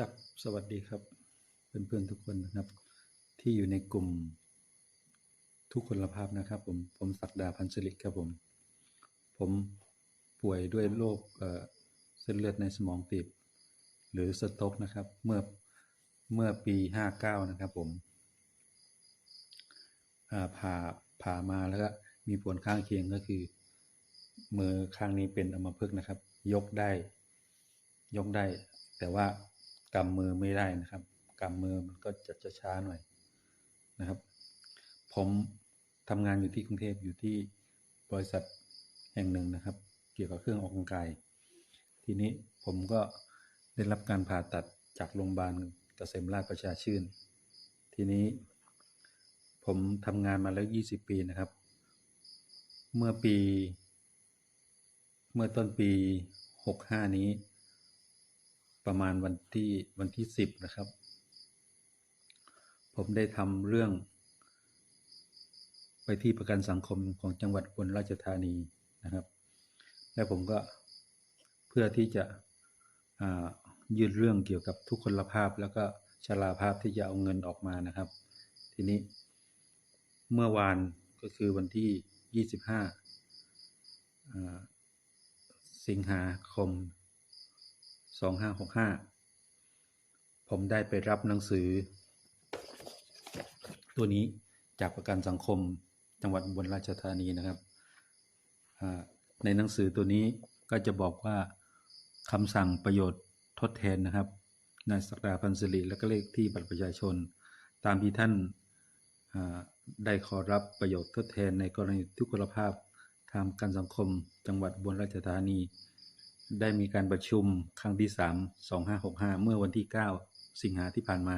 กับสวัสดีครับ เพื่อนๆทุกคนนะครับ ที่อยู่ในกลุ่มทุกคนภาพนะครับ ผมผมศักดาพันธ์สิริครับผม ผมป่วยด้วยโรคเส้นเลือดในสมองตีบหรือสโตรกนะครับ เมื่อเมื่อปี59นะครับ ผมผ่าผ่ามาแล้วก็มีผลข้างเคียงก็คือ มือข้างนี้เป็นอัมพฤกษ์นะครับ ยกได้ ยกได้ แต่ว่า กำมือไม่ได้นะครับกำมือมันก็จะจะช้าหน่อยนะครับ ผมทำงานอยู่ที่กรุงเทพอยู่ที่บริษัทแห่งหนึ่งนะครับ เกี่ยวกับเครื่องออกกำลังกาย ทีนี้ผมก็ได้รับการผ่าตัดจากโรงพยาบาลเกษมราชประชาชื่น ทีนี้ผมทำงานมาแล้ว 20 ปีนะครับ เมื่อปี เมื่อต้นปี 65 นี้ ประมาณวันที่วันที่10นะครับ ผมได้ทำเรื่อง ไปที่ประกันสังคมของจังหวัดอุบลราชธานีนะครับ และผมก็เพื่อที่จะยื่นเรื่องเกี่ยวกับทุกคนภาพ แล้วก็ชราภาพที่จะเอาเงินออกมานะครับ ทีนี้เมื่อวานก็คือวันที่ 25อ่าสิงหาคม 2565 ผมได้ไปรับหนังสือ ตัวนี้จากประกันสังคมจังหวัดอุบลราชธานีนะครับ ในหนังสือตัวนี้ก็จะบอกว่าคำสั่งประโยชน์ทดแทนนะครับนายศักดาพันธ์สิริและก็เลขที่บัตรประชาชน ตามที่ท่านได้ขอรับประโยชน์ทดแทนในกรณีทุกขลภาพทางการสังคมจังหวัดอุบลราชธานี ได้มีการประชุมครั้งที่ 3 2565 เมื่อวันที่ 9 สิงหาที่ผ่านมา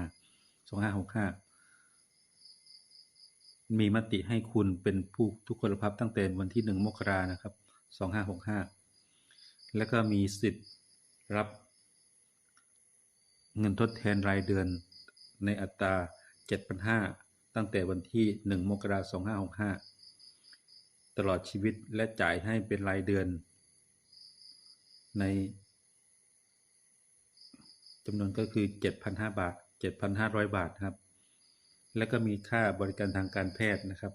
2565 มีมติให้คุณเป็นผู้ทุกคนภาพตั้งแต่วันที่ 1 มกรานะครับ 2565 แล้วก็มีสิทธิ์รับเงินทดแทนรายเดือนในอัตรา 7,500 ตั้งแต่วันที่ 1 มกราคม 2565 ตลอดชีวิตและจ่ายให้เป็นรายเดือน ในจำนวนก็คือ 7,500 บาท 7,500 บาทครับ แล้วก็มีค่าบริการทางการแพทย์นะครับ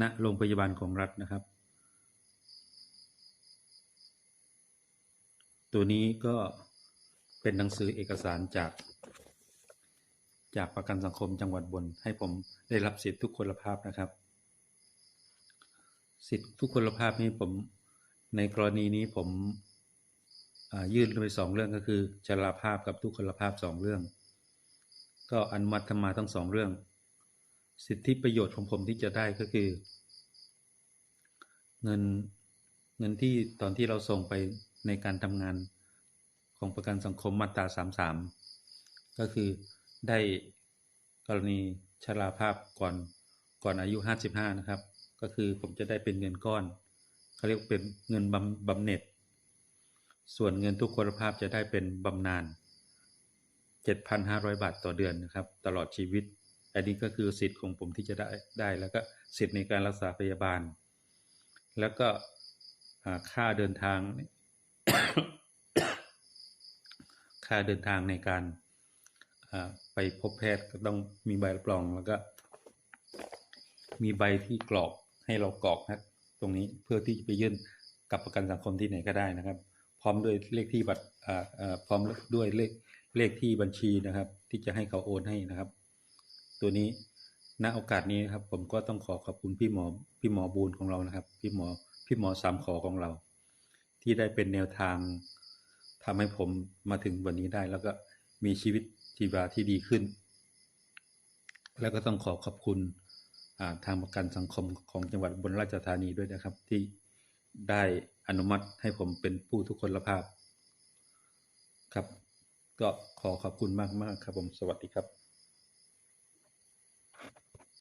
ณ โรงพยาบาลของรัฐนะครับ ตัวนี้ก็เป็นหนังสือเอกสารจาก จากประกันสังคมจังหวัดบน ให้ผมได้รับสิทธิทุกคนภาพนะครับ สิทธิทุกคนภาพนี้ผมในกรณีนี้ผมยื่นไปสองเรื่องก็คือชราภาพกับทุกคนภาพสองเรื่อง ก็อนุมัติมาทั้งสองเรื่อง สิทธิประโยชน์ของผมที่จะได้ก็คือ เงินเงินที่ตอนที่เราส่งไปในการทำงานของประกันสังคมมาตราสามสามก็คือได้กรณีชราภาพก่อนก่อนอายุห้าสิบห้านะครับ ก็คือผมจะได้เป็นเงินก้อนเขาเรียกเป็นเงินบำบำเหน็จ ส่วนเงินทุกคนภาพจะได้เป็นบำนาญ7,500 บาทต่อเดือนนะครับ ตลอดชีวิต อันนี้ก็คือสิทธิ์ของผมที่จะได้ได้ แล้วก็สิทธิ์ในการรักษาพยาบาล แล้วก็ค่าเดินทาง ค่าเดินทางในการไปพบแพทย์ก็ต้องมีใบรับรองแล้วก็ มีใบที่กรอก ให้เรากรอกนะตรงนี้เพื่อที่จะไปยื่นกับประกันสังคมที่ไหนก็ได้นะครับ พร้อมด้วยเลขที่บัตรพร้อมด้วยเลขเลขที่บัญชีนะครับ ที่จะให้เขาโอนให้นะครับ ตัวนี้ณโอกาสนี้นะครับ ผมก็ต้องขอขอบคุณพี่หมอพี่หมอบูนของเรานะครับ พี่หมอพี่หมอสามขอของเรา ที่ได้เป็นแนวทางทำให้ผมมาถึงวันนี้ได้ แล้วก็มีชีวิตชีวาที่ดีขึ้น แล้วก็ต้องขอขอบคุณ ทางประกันสังคมของจังหวัดบนราชธานีด้วยนะครับ ที่ได้อนุมัติให้ผมเป็นผู้ทุกคนละภาพ ครับ ก็ขอขอบคุณมากมากครับผมสวัสดีครับ